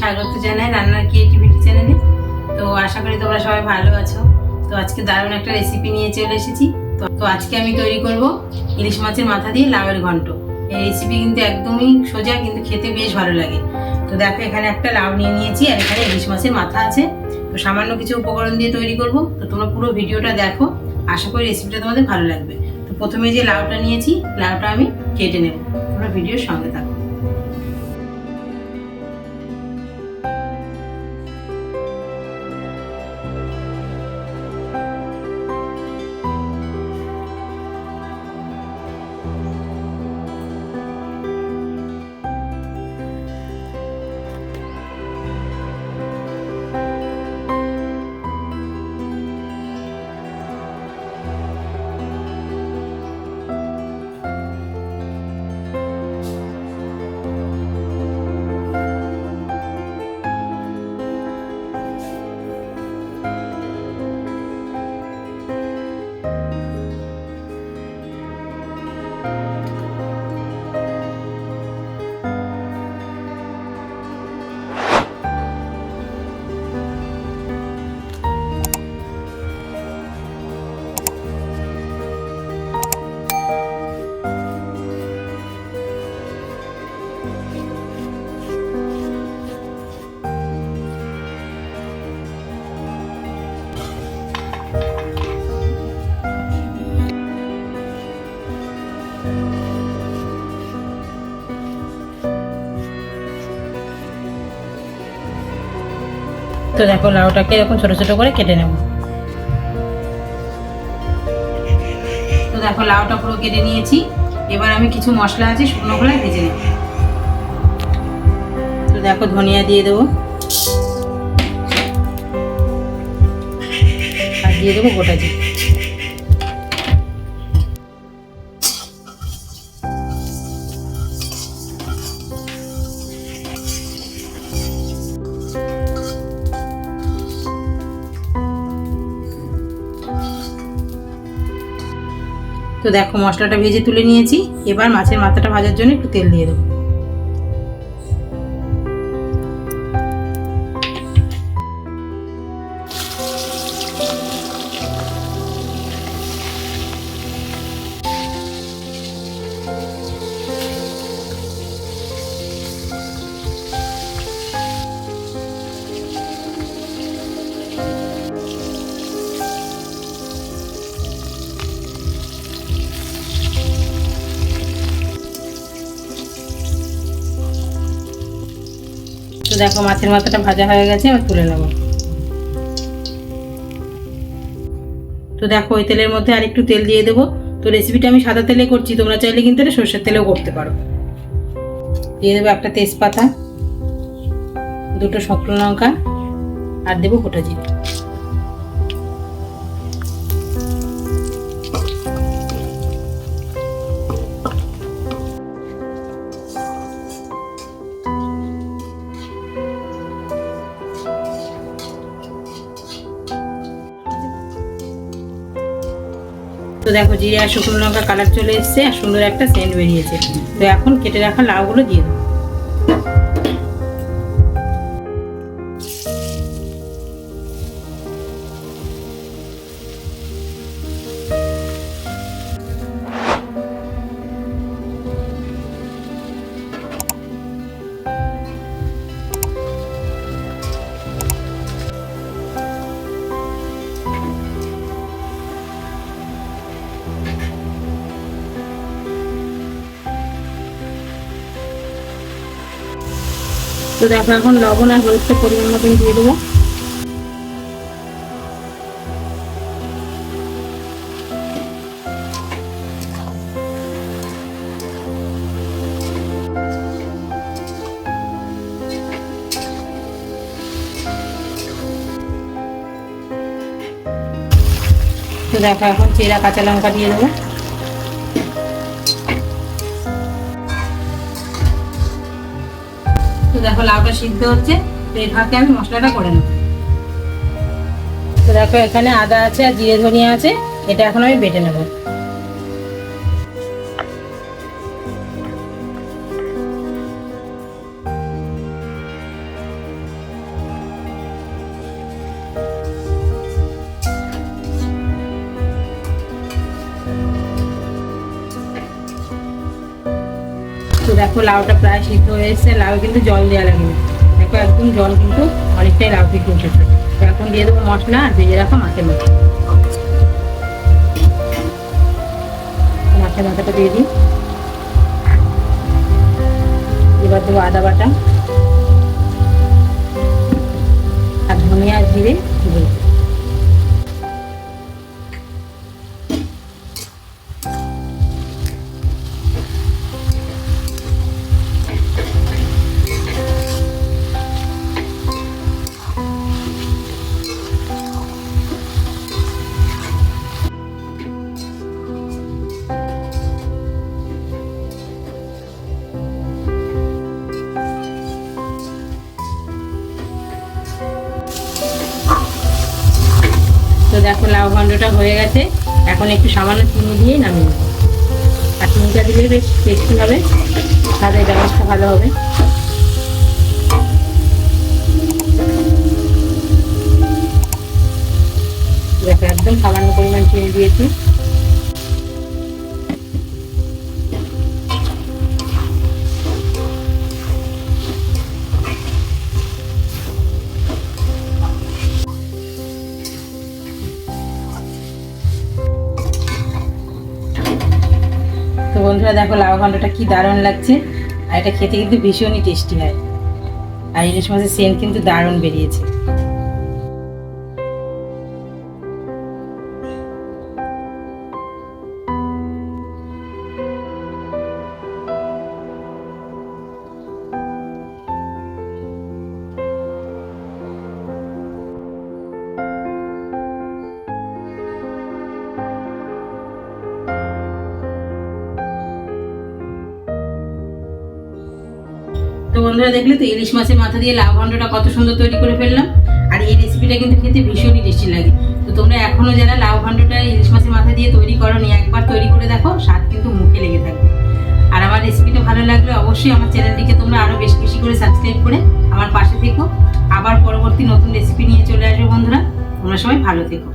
স্বাগত জানাই, রান্নার ক্রিয়েটিভিটি চ্যানেলে তো আশা করি তোমরা সবাই ভালো আছো। তো আজকে দারুণ একটা রেসিপি নিয়ে চলে এসেছি। তো তো আজকে আমি তৈরি করব ইলিশ মাছের মাথা দিয়ে লাউয়ের ঘন্ট। এই রেসিপি কিন্তু একদমই সোজা, কিন্তু খেতে বেশ ভালো লাগে। তো দেখো, এখানে একটা লাউ নিয়ে নিয়েছি আর এখানে ইলিশ মাছের মাথা আছে। তো সামান্য কিছু উপকরণ দিয়ে তৈরি করব। তো তোমরা পুরো ভিডিওটা দেখো। আশা করি রেসিপিটা তোমাদের ভালো লাগবে। তো প্রথমে যে লাউটা নিয়েছি, লাউটা আমি কেটে নেব। তোমরা ভিডিওর সঙ্গে থাকো। তো দেখো লাউটাকে এরকম ছোট ছোট করে কেটে নেব। তো দেখো লাউটা পুরো কেটে নিয়েছি। এবার আমি কিছু মশলা আছে, শুকনো খোলায় ভেজে নেব। তো দেখো ধনিয়া দিয়ে দেবো। আর দিয়ে দেবো গোটা জিরে। তো দেখো মশলাটা ভেজে তুলে নিয়েছি। এবার মাছের মাথাটা ভাজার জন্য একটু তেল দিয়ে দেবো। দেখো মাছের মাথাটা ভাজা হয়ে গেছে, এবার তুলে নেব। তো দেখো, ওই তেলের মধ্যে আর একটু তেল দিয়ে দেবো। তো রেসিপিটা আমি সাদা তেলে করছি, তোমরা চাইলে কিন্তু এটা সর্ষের তেলেও করতে পারো। দিয়ে দেবো একটা তেজপাতা, দুটো শুকনো লঙ্কা, আর দেবো গোটা জিরে। তো দেখো জিরে আর শুকনো লঙ্কা কালার চলে এসছে আর সুন্দর একটা সেন্ট বেরিয়েছে। তো এখন কেটে রাখা লাউগুলো দিয়ে দেবো। তো দেখো, এখন লবণ আর হলুদটা পরিমাণ মতন দিয়ে দেবো। তো দেখো, এখন চেরা কাঁচা লঙ্কা দিয়ে দেবো। লাউটা সিদ্ধ হচ্ছে, তো এই ফাঁকে আমি মশলাটা করে নেব। তো দেখো, এখানে আদা আছে আর জিরে ধনিয়া আছে, এটা এখন আমি বেটে নেব। দেখো লাউটা প্রায় সিদ্ধ হয়ে এসেছে, লাউ কিন্তু জল দেওয়া লাগবে দেখো একদম জল কিন্তু অনেকটাই লাউ থেকে উঠেছে এখন দিয়ে দেবো মশলা, আর ভেজে রাখা মাছের মাথা। মাছের মাথাটা দিয়ে দিই। এবার দেবো আদা বাটা, আর ধনিয়া জিরে দিয়ে তো দেখো লাউ ঘন্টটা হয়ে গেছে। এখন একটু সামান্য চিনি দিয়ে নামিয়ে আর চিনিটা দিলে বেশ টেস্টি হবে তাদের ব্যবস্থা ভালো হবে। দেখো একদম সামান্য পরিমাণ চিনি দিয়েছি। বন্ধুরা, দেখো লাউ ঘন্টটা কি দারুণ লাগছে। আর এটা খেতে কিন্তু ভীষণই টেস্টি হয়। আর ইলিশ মাছের সেন্ট কিন্তু দারুণ বেরিয়েছে। তো বন্ধুরা দেখলে তো ইলিশ মাছের মাথা দিয়ে লাউ ঘন্টটা কত সুন্দর তৈরি করে ফেললাম। আর এই রেসিপিটা কিন্তু খেতে ভীষণই টেস্টি লাগে। তো তোমরা এখনও যারা লাউ ঘন্টটা ইলিশ মাছের মাথা দিয়ে তৈরি করো নি একবার তৈরি করে দেখো, স্বাদ কিন্তু মুখে লেগে থাকবে। আর আমার রেসিপিটা ভালো লাগলে অবশ্যই আমার চ্যানেলটিকে তোমরা আরও বেশি বেশি করে সাবস্ক্রাইব করে আমার পাশে থেকো। আবার পরবর্তী নতুন রেসিপি নিয়ে চলে আসবে বন্ধুরা। তোমরা সবাই ভালো থেকো।